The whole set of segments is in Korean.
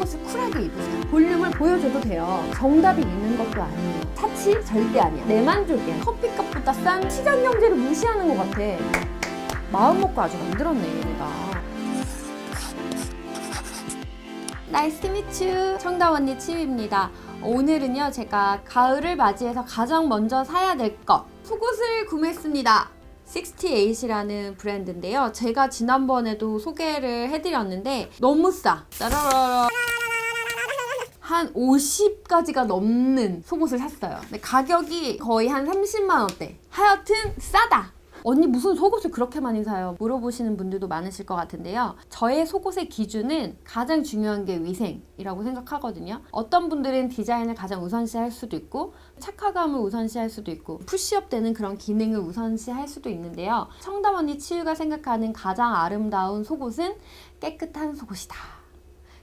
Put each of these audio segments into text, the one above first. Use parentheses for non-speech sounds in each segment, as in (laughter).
속옷을 쿨하게 입으세요. 볼륨을 보여줘도 돼요. 정답이 있는 것도 아니에요. 사치 절대 아니야. 내 만족이야. 커피값보다 싼 시장 경제를 무시하는 것 같아. 마음 먹고 아주 만들었네 얘네가. 나이스 미츠 청담 언니 치유입니다. 오늘은요 제가 가을을 맞이해서 가장 먼저 사야 될 것 속옷을 구매했습니다. 68이라는 브랜드인데요. 제가 지난번에도 소개를 해드렸는데 너무 싸. 따라라라. 한 50가지가 넘는 속옷을 샀어요. 근데 가격이 거의 한 30만 원대. 하여튼 싸다. 언니 무슨 속옷을 그렇게 많이 사요? 물어보시는 분들도 많으실 것 같은데요. 저의 속옷의 기준은 가장 중요한 게 위생이라고 생각하거든요. 어떤 분들은 디자인을 가장 우선시할 수도 있고 착화감을 우선시할 수도 있고 푸시업 되는 그런 기능을 우선시할 수도 있는데요. 청담 언니 치유가 생각하는 가장 아름다운 속옷은 깨끗한 속옷이다.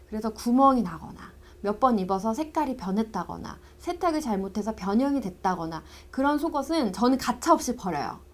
그래서 구멍이 나거나 몇번 입어서 색깔이 변했다거나 세탁을 잘못해서 변형이 됐다거나 그런 속옷은 저는 가차없이 버려요.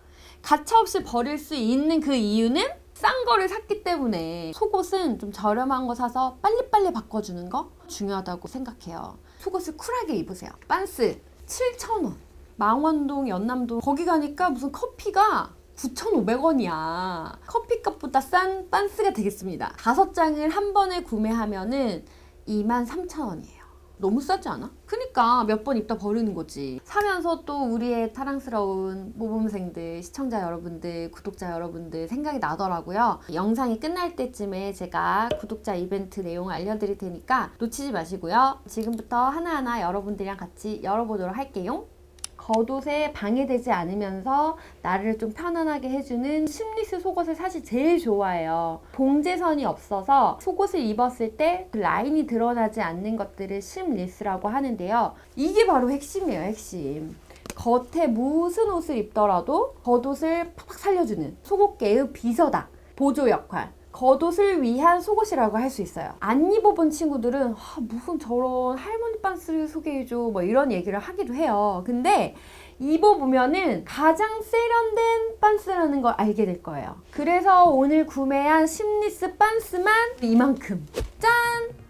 가차없이 버릴 수 있는 그 이유는 싼 거를 샀기 때문에 속옷은 좀 저렴한 거 사서 빨리빨리 바꿔주는 거 중요하다고 생각해요. 속옷을 쿨하게 입으세요. 빤스 7,000원. 망원동, 연남동 거기 가니까 무슨 커피가 9,500원이야. 커피값보다 싼 빤스가 되겠습니다. 다섯 장을 한 번에 구매하면은 23,000원이에요. 너무 싸지 않아? 그니까 몇 번 입다 버리는 거지. 사면서 또 우리의 사랑스러운 모범생들, 시청자 여러분들, 구독자 여러분들 생각이 나더라고요. 영상이 끝날 때쯤에 제가 구독자 이벤트 내용을 알려드릴 테니까 놓치지 마시고요. 지금부터 하나하나 여러분들이랑 같이 열어보도록 할게요. 겉옷에 방해되지 않으면서 나를 좀 편안하게 해주는 심리스 속옷을 사실 제일 좋아해요. 봉제선이 없어서 속옷을 입었을 때 그 라인이 드러나지 않는 것들을 심리스라고 하는데요. 이게 바로 핵심이에요, 핵심. 겉에 무슨 옷을 입더라도 겉옷을 팍팍 살려주는 속옷계의 비서다. 보조 역할. 겉옷을 위한 속옷이라고 할 수 있어요. 안 입어본 친구들은 아, 무슨 저런 할머니 빤스를 소개해줘 뭐 이런 얘기를 하기도 해요. 근데 입어보면은 가장 세련된 빤스라는 걸 알게 될 거예요. 그래서 오늘 구매한 심리스 빤스만 이만큼. 짠!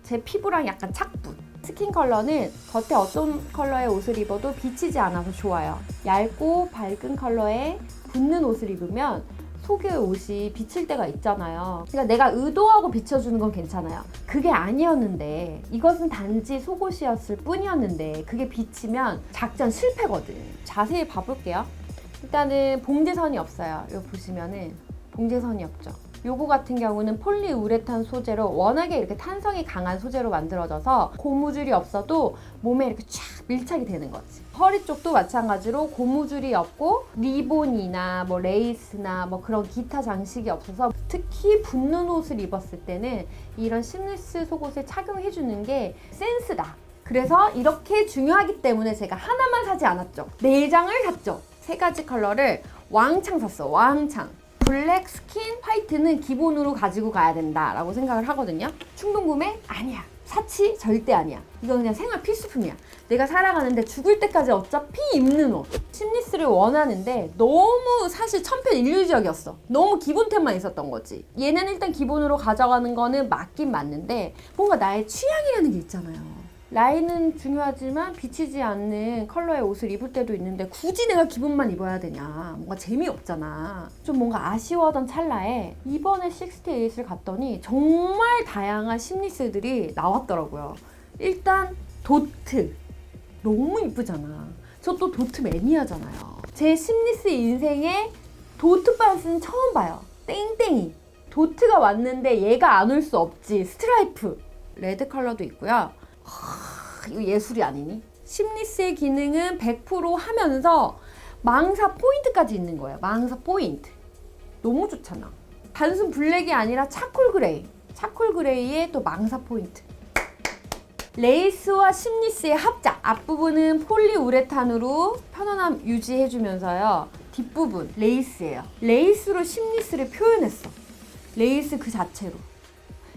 제 피부랑 약간 착분. 스킨 컬러는 겉에 어떤 컬러의 옷을 입어도 비치지 않아서 좋아요. 얇고 밝은 컬러에 붙는 옷을 입으면 속의 옷이 비칠 때가 있잖아요. 그러니까 내가 의도하고 비춰주는 건 괜찮아요. 그게 아니었는데 이것은 단지 속옷이었을 뿐이었는데 그게 비치면 작전 실패거든. 자세히 봐볼게요. 일단은 봉제선이 없어요. 이거 보시면은 봉제선이 없죠. 요거 같은 경우는 폴리우레탄 소재로 워낙에 이렇게 탄성이 강한 소재로 만들어져서 고무줄이 없어도 몸에 이렇게 쫙 밀착이 되는 거지. 허리 쪽도 마찬가지로 고무줄이 없고 리본이나 뭐 레이스나 뭐 그런 기타 장식이 없어서 특히 붙는 옷을 입었을 때는 이런 심리스 속옷을 착용해 주는 게 센스다. 그래서 이렇게 중요하기 때문에 제가 하나만 사지 않았죠. 네 장을 샀죠. 세 가지 컬러를 왕창 샀어. 왕창. 블랙, 스킨, 화이트는 기본으로 가지고 가야 된다라고 생각을 하거든요. 충동 구매? 아니야. 사치? 절대 아니야. 이거 그냥 생활 필수품이야. 내가 살아가는데 죽을 때까지 어차피 입는 옷. 심리스를 원하는데 너무 사실 천편일률적이었어. 너무 기본템만 있었던 거지. 얘는 일단 기본으로 가져가는 거는 맞긴 맞는데 뭔가 나의 취향이라는 게 있잖아요. 라인은 중요하지만 비치지 않는 컬러의 옷을 입을 때도 있는데 굳이 내가 기본만 입어야 되냐. 뭔가 재미없잖아. 좀 뭔가 아쉬워하던 찰나에 이번에 68을 갔더니 정말 다양한 심리스들이 나왔더라고요. 일단 도트. 너무 이쁘잖아. 저 또 도트 매니아잖아요. 제 심리스 인생에 도트 빤스는 처음 봐요. 땡땡이. 도트가 왔는데 얘가 안 올 수 없지. 스트라이프. 레드 컬러도 있고요 하, 이거 예술이 아니니? 심리스의 기능은 100% 하면서 망사 포인트까지 있는 거예요. 망사 포인트. 너무 좋잖아. 단순 블랙이 아니라 차콜 그레이. 차콜 그레이에 또 망사 포인트. 레이스와 심리스의 합작. 앞부분은 폴리우레탄으로 편안함 유지해주면서요. 뒷부분 레이스예요. 레이스로 심리스를 표현했어. 레이스 그 자체로.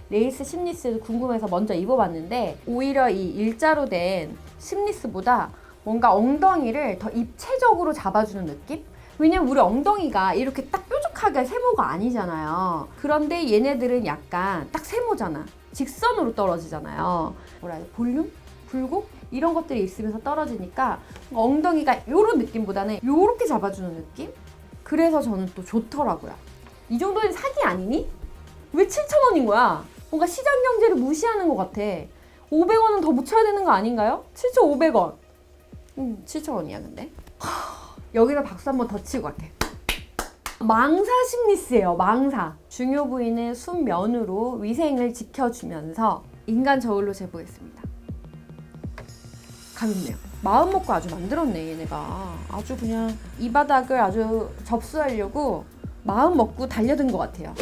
레이스 심리스 궁금해서 먼저 입어봤는데 오히려 이 일자로 된 심리스보다 뭔가 엉덩이를 더 입체적으로 잡아주는 느낌? 왜냐면 우리 엉덩이가 이렇게 딱 뾰족하게 세모가 아니잖아요. 그런데 얘네들은 약간 딱 세모잖아. 직선으로 떨어지잖아요. 뭐라 해야 돼? 볼륨? 굴곡? 이런 것들이 있으면서 떨어지니까 엉덩이가 이런 느낌보다는 이렇게 잡아주는 느낌? 그래서 저는 또 좋더라고요. 이 정도는 사기 아니니? 왜 7,000원인 거야? 뭔가 시장 경제를 무시하는 것 같아. 500원은 더 묻혀야 되는 거 아닌가요? 7,500원. 음, 7,000원이야, 근데. 하, 여기다 박수 한번 더 치고 갈게. 망사 심리스예요, 망사. 중요 부위는 순면으로 위생을 지켜주면서 인간 저울로 재보겠습니다. 가볍네요. 마음 먹고 아주 만들었네, 얘네가. 아주 그냥 이 바닥을 아주 접수하려고 마음 먹고 달려든 것 같아요.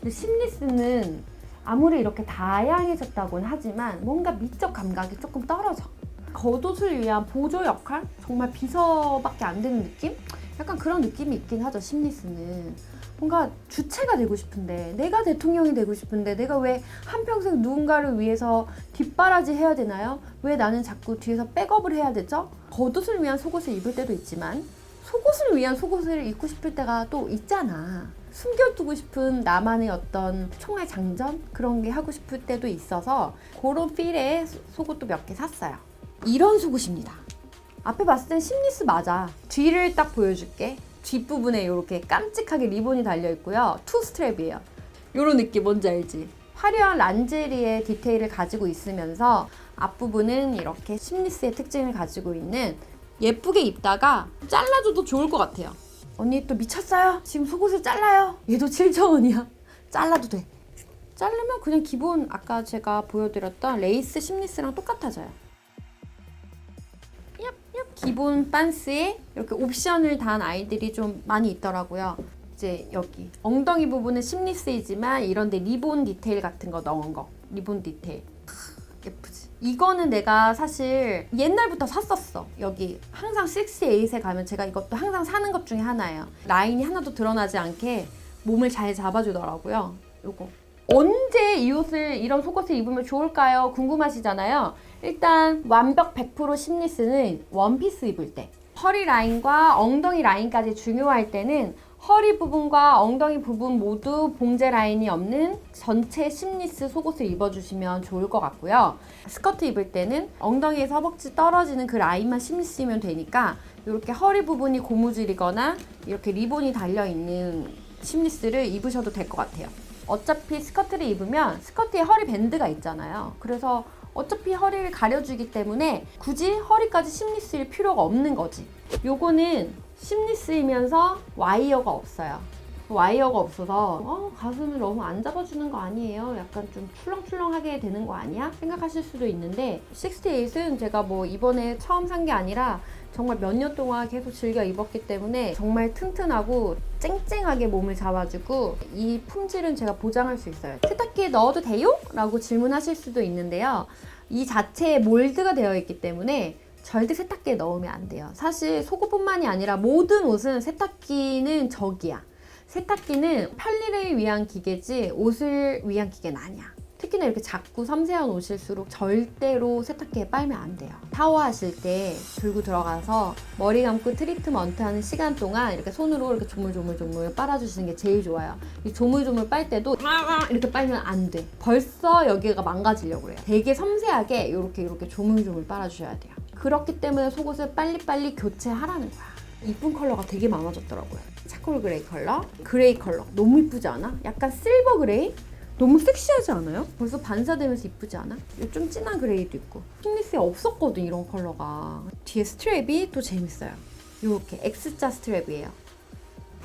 근데 심리스는 아무리 이렇게 다양해졌다고는 하지만 뭔가 미적 감각이 조금 떨어져. 겉옷을 위한 보조 역할? 정말 비서밖에 안 되는 느낌? 약간 그런 느낌이 있긴 하죠, 심리스는. 뭔가 주체가 되고 싶은데, 내가 대통령이 되고 싶은데, 내가 왜 한평생 누군가를 위해서 뒷바라지 해야 되나요? 왜 나는 자꾸 뒤에서 백업을 해야 되죠? 겉옷을 위한 속옷을 입을 때도 있지만, 속옷을 위한 속옷을 입고 싶을 때가 또 있잖아. 숨겨두고 싶은 나만의 어떤 총알 장전? 그런 게 하고 싶을 때도 있어서 그런 소- 속옷도 몇 개 샀어요. 이런 속옷입니다. 앞에 봤을 땐 심리스 맞아. 뒤를 딱 보여줄게. 뒷부분에 이렇게 깜찍하게 리본이 달려 있고요. 투 스트랩이에요. 이런 느낌 뭔지 알지? 화려한 란제리의 디테일을 가지고 있으면서 앞부분은 이렇게 심리스의 특징을 가지고 있는 예쁘게 입다가 잘라줘도 좋을 것 같아요. 언니 또 미쳤어요? 지금 속옷을 잘라요? 얘도 7,000원이야. 잘라도 돼. 자르면 그냥 기본 아까 제가 보여드렸던 레이스 심리스랑 똑같아져요. 얍, 얍. 기본 반스에 이렇게 옵션을 단 아이들이 좀 많이 있더라고요. 이제 여기 엉덩이 부분은 심리스이지만 이런데 리본 디테일 같은 거 넣은 거 리본 디테일 크, 예쁘지 이거는 내가 사실 옛날부터 샀었어. 여기 항상 68에 가면 제가 이것도 항상 사는 것 중에 하나예요. 라인이 하나도 드러나지 않게 몸을 잘 잡아주더라고요. 요거. 언제 이 옷을 이런 속옷을 입으면 좋을까요? 궁금하시잖아요. 일단 완벽 100% 심리스는 원피스 입을 때. 허리 라인과 엉덩이 라인까지 중요할 때는 허리 부분과 엉덩이 부분 모두 봉제 라인이 없는 전체 심리스 속옷을 입어주시면 좋을 것 같고요. 스커트 입을 때는 엉덩이에서 허벅지 떨어지는 그 라인만 심리스면 되니까 이렇게 허리 부분이 고무줄이거나 이렇게 리본이 달려있는 심리스를 입으셔도 될 것 같아요. 어차피 스커트를 입으면 스커트에 허리 밴드가 있잖아요. 그래서 어차피 허리를 가려주기 때문에 굳이 허리까지 심리스일 필요가 없는 거지. 요거는 심리스이면서 와이어가 없어요. 와이어가 없어서 어, 가슴을 너무 안 잡아주는 거 아니에요? 약간 좀 출렁출렁하게 되는 거 아니야? 생각하실 수도 있는데 68은 제가 뭐 이번에 처음 산 게 아니라 정말 몇 년 동안 계속 즐겨 입었기 때문에 정말 튼튼하고 쨍쨍하게 몸을 잡아주고 이 품질은 제가 보장할 수 있어요. 세탁기에 넣어도 돼요? 라고 질문하실 수도 있는데요. 이 자체에 몰드가 되어 있기 때문에 절대 세탁기에 넣으면 안 돼요. 사실 속옷뿐만이 아니라 모든 옷은 세탁기는 적이야. 세탁기는 편리를 위한 기계지 옷을 위한 기계는 아니야. 특히나 이렇게 작고 섬세한 옷일수록 절대로 세탁기에 빨면 안 돼요. 샤워하실 때 들고 들어가서 머리 감고 트리트먼트 하는 시간 동안 이렇게 손으로 이렇게 조물조물조물 빨아주시는 게 제일 좋아요. 이 조물조물 빨 때도 이렇게 빨면 안 돼. 벌써 여기가 망가지려고 그래요. 되게 섬세하게 이렇게 이렇게 조물조물 빨아주셔야 돼요. 그렇기 때문에 속옷을 빨리빨리 교체하라는 거야. 이쁜 컬러가 되게 많아졌더라고요. 차콜 그레이 컬러, 그레이 컬러 너무 이쁘지 않아? 약간 실버 그레이? 너무 섹시하지 않아요? 벌써 반사되면서 이쁘지 않아? 좀 진한 그레이도 있고 핑리스에 없었거든 이런 컬러가 뒤에 스트랩이 또 재밌어요 이렇게 X자 스트랩이에요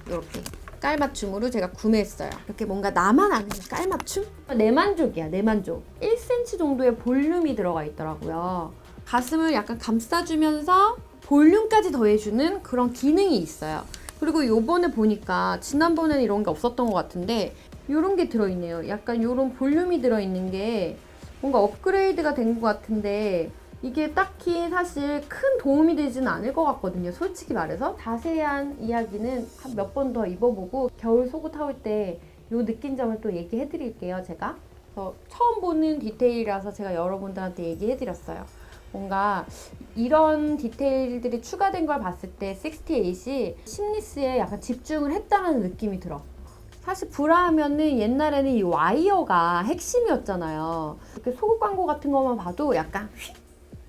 이렇게 깔맞춤으로 제가 구매했어요 이렇게 뭔가 나만 아는 깔맞춤? 내 만족이야 내 만족 1cm 정도의 볼륨이 들어가 있더라고요 가슴을 약간 감싸주면서 볼륨까지 더해주는 그런 기능이 있어요 그리고 요번에 보니까 지난번에는 이런 게 없었던 것 같은데 이런 게 들어있네요. 약간 이런 볼륨이 들어있는 게 뭔가 업그레이드가 된 것 같은데 이게 딱히 사실 큰 도움이 되지는 않을 것 같거든요. 솔직히 말해서 자세한 이야기는 한 몇 번 더 입어보고 겨울 속옷 타올 때요 느낀 점을 또 얘기해 드릴게요. 제가 처음 보는 디테일이라서 제가 여러분들한테 얘기해 드렸어요. 뭔가 이런 디테일들이 추가된 걸 봤을 때 68이 심리스에 약간 집중을 했다는 느낌이 들어. 사실 브라 하면은 옛날에는 이 와이어가 핵심이었잖아요. 이렇게 속옷 광고 같은 것만 봐도 약간 휙,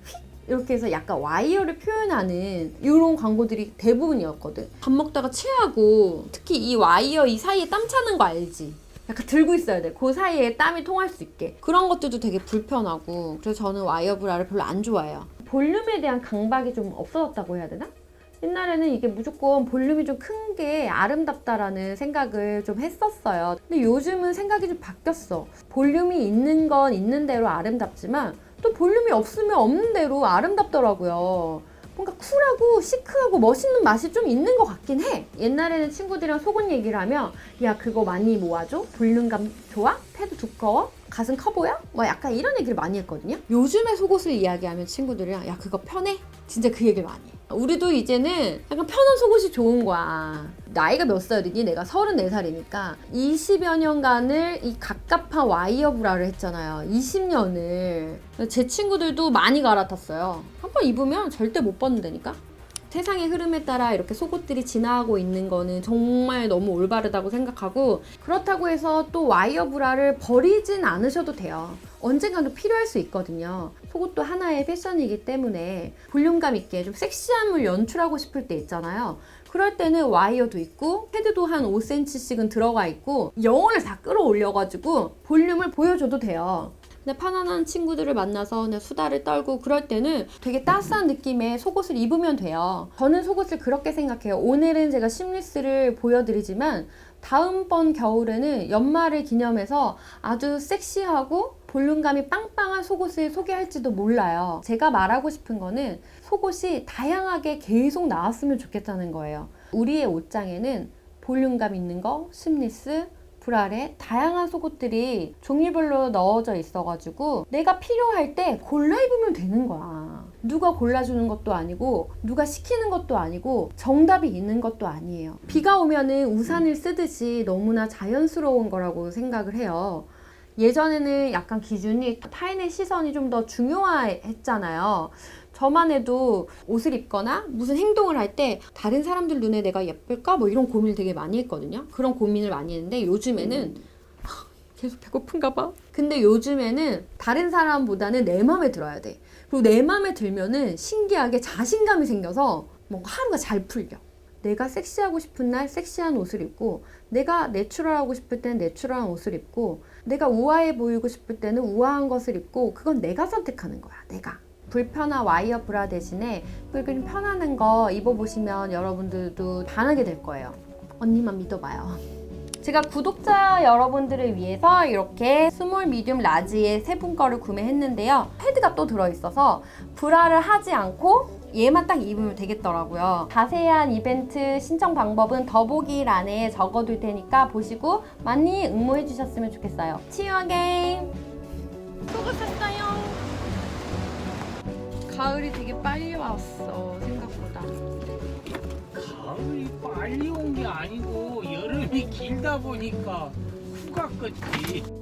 휙 이렇게 해서 약간 와이어를 표현하는 이런 광고들이 대부분이었거든. 밥 먹다가 체하고 특히 이 와이어 이 사이에 땀 차는 거 알지? 약간 들고 있어야 돼. 그 사이에 땀이 통할 수 있게. 그런 것들도 되게 불편하고. 그래서 저는 와이어 브라를 별로 안 좋아해요. 볼륨에 대한 강박이 좀 없어졌다고 해야 되나? 옛날에는 이게 무조건 볼륨이 좀 큰 게 아름답다라는 생각을 좀 했었어요. 근데 요즘은 생각이 좀 바뀌었어. 볼륨이 있는 건 있는 대로 아름답지만 또 볼륨이 없으면 없는 대로 아름답더라고요. 뭔가 쿨하고 시크하고 멋있는 맛이 좀 있는 것 같긴 해. 옛날에는 친구들이랑 속옷 얘기를 하면 야 그거 많이 모아줘? 볼륨감 좋아? 패드 두꺼워? 가슴 커 보여? 뭐 약간 이런 얘기를 많이 했거든요. 요즘에 속옷을 이야기하면 친구들이랑 야 그거 편해? 진짜 그 얘기를 많이 해. 우리도 이제는 약간 편한 속옷이 좋은 거야. 나이가 몇 살이니? 내가 34살이니까 20여 년간을 이 갑갑한 와이어 브라를 했잖아요. 20년을. 제 친구들도 많이 갈아탔어요. 한번 입으면 절대 못 벗는다니까? 세상의 흐름에 따라 이렇게 속옷들이 지나가고 있는 거는 정말 너무 올바르다고 생각하고 그렇다고 해서 또 와이어 브라를 버리진 않으셔도 돼요. 언젠가는 필요할 수 있거든요. 속옷도 하나의 패션이기 때문에 볼륨감 있게 좀 섹시함을 연출하고 싶을 때 있잖아요. 그럴 때는 와이어도 있고 헤드도 한 5cm씩은 들어가 있고 영혼을 다 끌어올려가지고 볼륨을 보여줘도 돼요. 근데 편안한 친구들을 만나서 그냥 수다를 떨고 그럴 때는 되게 따스한 느낌의 속옷을 입으면 돼요. 저는 속옷을 그렇게 생각해요. 오늘은 제가 심리스를 보여드리지만 다음번 겨울에는 연말을 기념해서 아주 섹시하고 볼륨감이 빵빵한 속옷을 소개할지도 몰라요. 제가 말하고 싶은 거는 속옷이 다양하게 계속 나왔으면 좋겠다는 거예요. 우리의 옷장에는 볼륨감 있는 거, 심리스, 브랄에 다양한 속옷들이 종류별로 넣어져 있어가지고 내가 필요할 때 골라 입으면 되는 거야. 누가 골라주는 것도 아니고 누가 시키는 것도 아니고 정답이 있는 것도 아니에요. 비가 오면은 우산을 쓰듯이 너무나 자연스러운 거라고 생각을 해요. 예전에는 약간 기준이 타인의 시선이 좀 더 중요했잖아요. 저만 해도 옷을 입거나 무슨 행동을 할 때 다른 사람들 눈에 내가 예쁠까? 뭐 이런 고민을 되게 많이 했거든요. 그런 고민을 많이 했는데 요즘에는 (laughs) 계속 배고픈가 봐. 근데 요즘에는 다른 사람보다는 내 마음에 들어야 돼. 그리고 내 마음에 들면은 신기하게 자신감이 생겨서 뭔가 하루가 잘 풀려. 내가 섹시하고 싶은 날 섹시한 옷을 입고 내가 내추럴하고 싶을 때는 내추럴한 옷을 입고 내가 우아해 보이고 싶을 때는 우아한 것을 입고 그건 내가 선택하는 거야. 내가. 불편한 와이어 브라 대신에 좀 편안한 거 입어보시면 여러분들도 반하게 될 거예요. 언니만 믿어봐요. 제가 구독자 여러분들을 위해서 이렇게 스몰, 미디움, 라지의 세 분 거를 구매했는데요. 패드가 또 들어있어서 브라를 하지 않고 얘만 딱 입으면 되겠더라고요. 자세한 이벤트 신청 방법은 더보기란에 적어둘 테니까 보시고 많이 응모해 주셨으면 좋겠어요. 치유 게임. 가을이 되게 빨리 왔어 생각보다. 가을이 빨리 온 게 아니고 여름이 길다 보니까 후가 껐지.